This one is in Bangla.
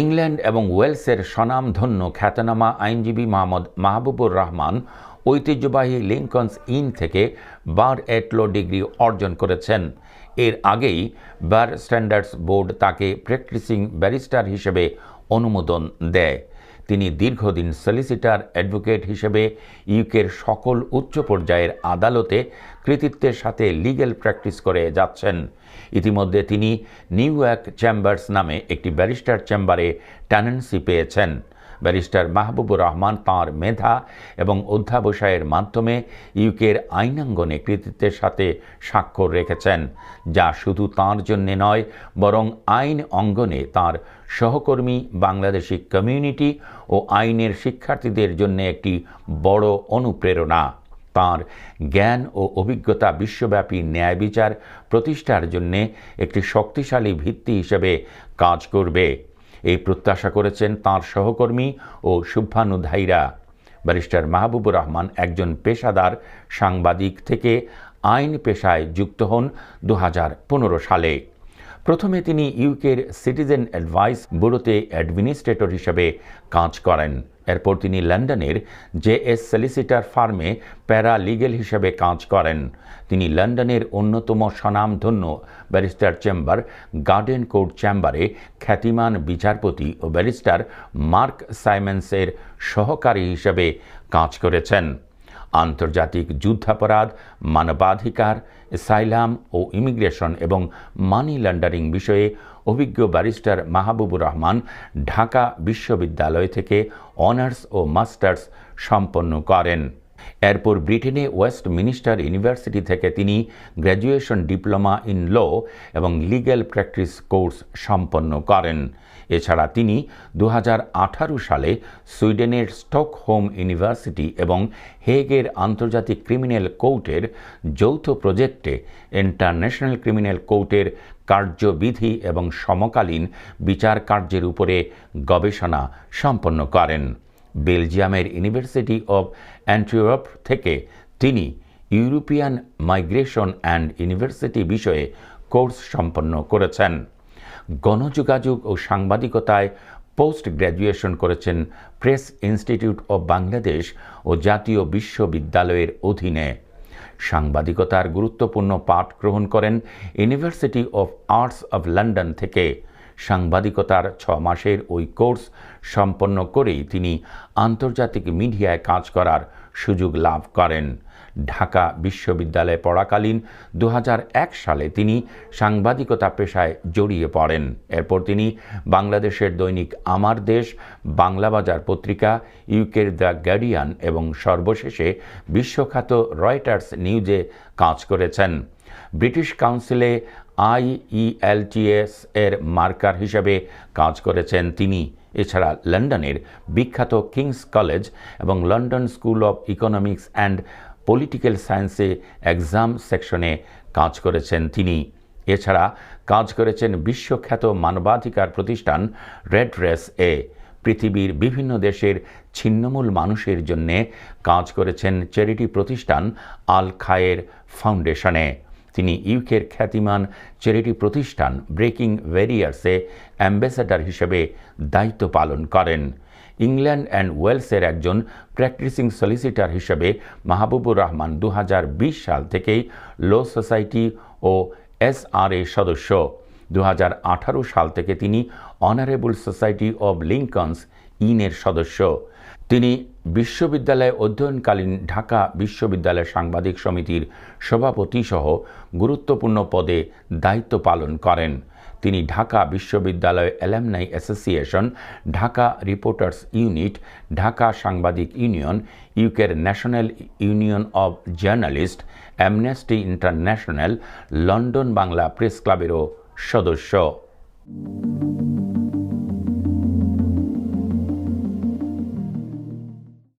ইংল্যান্ড এবং ওয়েলসের স্বনামধন্য খ্যাতনামা আইনজীবী মোহাম্মদ মাহবুবুর রহমান ঐতিহ্যবাহী লিঙ্কনস ইন থেকে বার এটলো ডিগ্রি অর্জন করেছেন। এর আগেই বার স্ট্যান্ডার্ডস বোর্ড তাকে প্র্যাকটিসিং ব্যারিস্টার হিসেবে অনুমোদন দেয়। তিনি দীর্ঘদিন সলিসিটার অ্যাডভোকেট হিসেবে ইউকের সকল উচ্চ পর্যায়ের আদালতে কৃতিত্বের সাথে লিগ্যাল প্র্যাকটিস করে যাচ্ছেন। ইতিমধ্যে তিনি নিউ ইয়র্ক চেম্বার্স নামে একটি ব্যারিস্টার চেম্বারে ট্যানেন্সি পেয়েছেন। ব্যারিস্টার মাহবুবুর রহমান তাঁর মেধা এবং অধ্যাবসায়ের মাধ্যমে ইউকের আইনাঙ্গনে কৃতিত্বের সাথে স্বাক্ষর রেখেছেন, যা শুধু তাঁর জন্যে নয়, বরং আইন অঙ্গনে তার সহকর্মী, বাংলাদেশি কমিউনিটি ও আইনের শিক্ষার্থীদের জন্য একটি বড় অনুপ্রেরণা। তাঁর জ্ঞান ও অভিজ্ঞতা বিশ্বব্যাপী ন্যায় বিচার প্রতিষ্ঠার জন্যে একটি শক্তিশালী ভিত্তি হিসেবে কাজ করবে। এই প্রত্যাশা করেছেন তাঁর সহকর্মী ও শুভানু ধাইরা ব্যারিস্টার মাহবুবুর রহমান একজন পেশাদার সাংবাদিক থেকে আইন পেশায় যুক্ত হন দু হাজার পনেরো সালে। প্রথমে তিনি ইউকের সিটিজেন অ্যাডভাইস ব্যুরোতে অ্যাডমিনিস্ট্রেটর হিসেবে কাজ করেন। এরপর তিনি লন্ডনের জে এস সলিসিটার ফার্মে প্যারা লিগেল হিসেবে কাজ করেন। তিনি লন্ডনের অন্যতম স্বনামধন্য ব্যারিস্টার চেম্বার, গার্ডেন কোর্ট চেম্বারে খ্যাতিমান বিচারপতি ও ব্যারিস্টার মার্ক সাইমেন্সের সহকারী হিসেবে কাজ করেছেন। আন্তর্জাতিক যুদ্ধাপরাধ, মানবাধিকার, সাইলাম ও ইমিগ্রেশন এবং মানি লন্ডারিং বিষয়ে অভিজ্ঞ ব্যারিস্টার মাহবুবুর রহমান ঢাকা বিশ্ববিদ্যালয় থেকে অনার্স ও মাস্টার্স সম্পন্ন করেন। এরপর ব্রিটেনে ওয়েস্ট মিনিস্টার ইউনিভার্সিটি থেকে তিনি গ্র্যাজুয়েশন ডিপ্লোমা ইন ল এবং লিগ্যাল প্র্যাকটিস কোর্স সম্পন্ন করেন। এছাড়া তিনি দু হাজার আঠারো সালে সুইডেনের স্টকহোম ইউনিভার্সিটি এবং হেগের আন্তর্জাতিক ক্রিমিনাল কোর্টের যৌথ প্রজেক্টে ইন্টারন্যাশনাল ক্রিমিনাল কোর্টের কার্যবিধি এবং সমকালীন বিচার কার্যের উপরে গবেষণা সম্পন্ন করেন। বেলজিয়ামের ইউনিভার্সিটি অব অ্যান্টিওরপ থেকে তিনি ইউরোপিয়ান মাইগ্রেশন অ্যান্ড ইউনিভার্সিটি বিষয়ে কোর্স সম্পন্ন করেছেন। গণযোগাযোগ ও সাংবাদিকতায় পোস্ট গ্র্যাজুয়েশন করেছেন প্রেস ইনস্টিটিউট অব বাংলাদেশ ও জাতীয় বিশ্ববিদ্যালয়ের অধীনে। সাংবাদিকতার গুরুত্বপূর্ণ পাঠ গ্রহণ করেন university of arts of London থেকে। সাংবাদিকতার ছ মাসের ওই কোর্স সম্পন্ন করেই তিনি আন্তর্জাতিক মিডিয়ায় কাজ করার সুযোগ লাভ করেন। ঢাকা বিশ্ববিদ্যালয়ে পড়াকালীন দু হাজার এক সালে তিনি সাংবাদিকতা পেশায় জড়িয়ে পড়েন। এরপর তিনি বাংলাদেশের দৈনিক আমার দেশ বাংলাবাজার পত্রিকা, ইউকের দ্য গার্ডিয়ান এবং সর্বশেষে বিশ্বখ্যাত রয়টার্স নিউজে কাজ করেছেন। ব্রিটিশ কাউন্সিলে আইইএলটিএস এর মার্কার হিসেবে কাজ করেছেন তিনি। এছাড়া লন্ডনের বিখ্যাত কিংস কলেজ এবং London school of economics and political সায়েন্সে এক্সাম সেকশনে কাজ করেছেন তিনি। এছাড়া কাজ করেছেন বিশ্বখ্যাত মানবাধিকার প্রতিষ্ঠান রেড রেস এ। পৃথিবীর বিভিন্ন দেশের ছিন্নমূল মানুষের জন্যে কাজ করেছেন চ্যারিটি প্রতিষ্ঠান আল খায়ের ফাউন্ডেশনে। তিনি ইউকের খ্যাতিমান চ্যারিটি প্রতিষ্ঠান ব্রেকিং ভেরিয়ার্সে অ্যাম্বাসেডার হিসেবে দায়িত্ব পালন করেন। ইংল্যান্ড অ্যান্ড ওয়েলসের একজন প্র্যাকটিসিং সলিসিটার হিসেবে মাহবুবুর রহমান দু হাজার বিশ সাল থেকেই লো সোসাইটি ও এসআরএ সদস্য। দু হাজার আঠারো সাল থেকে তিনি অনারেবল সোসাইটি অব লিঙ্কনস ইনের সদস্য। তিনি বিশ্ববিদ্যালয়ে অধ্যয়নকালীন ঢাকা বিশ্ববিদ্যালয় সাংবাদিক সমিতির সভাপতি সহ গুরুত্বপূর্ণ পদে দায়িত্ব পালন করেন। তিনি ঢাকা বিশ্ববিদ্যালয় alumni association, Dhaka reporters unit, Dhaka সাংবাদিক ইউনিয়ন, ইউকের national union of journalist, Amnesty International, London Bangla press ক্লাবেরও সদস্য।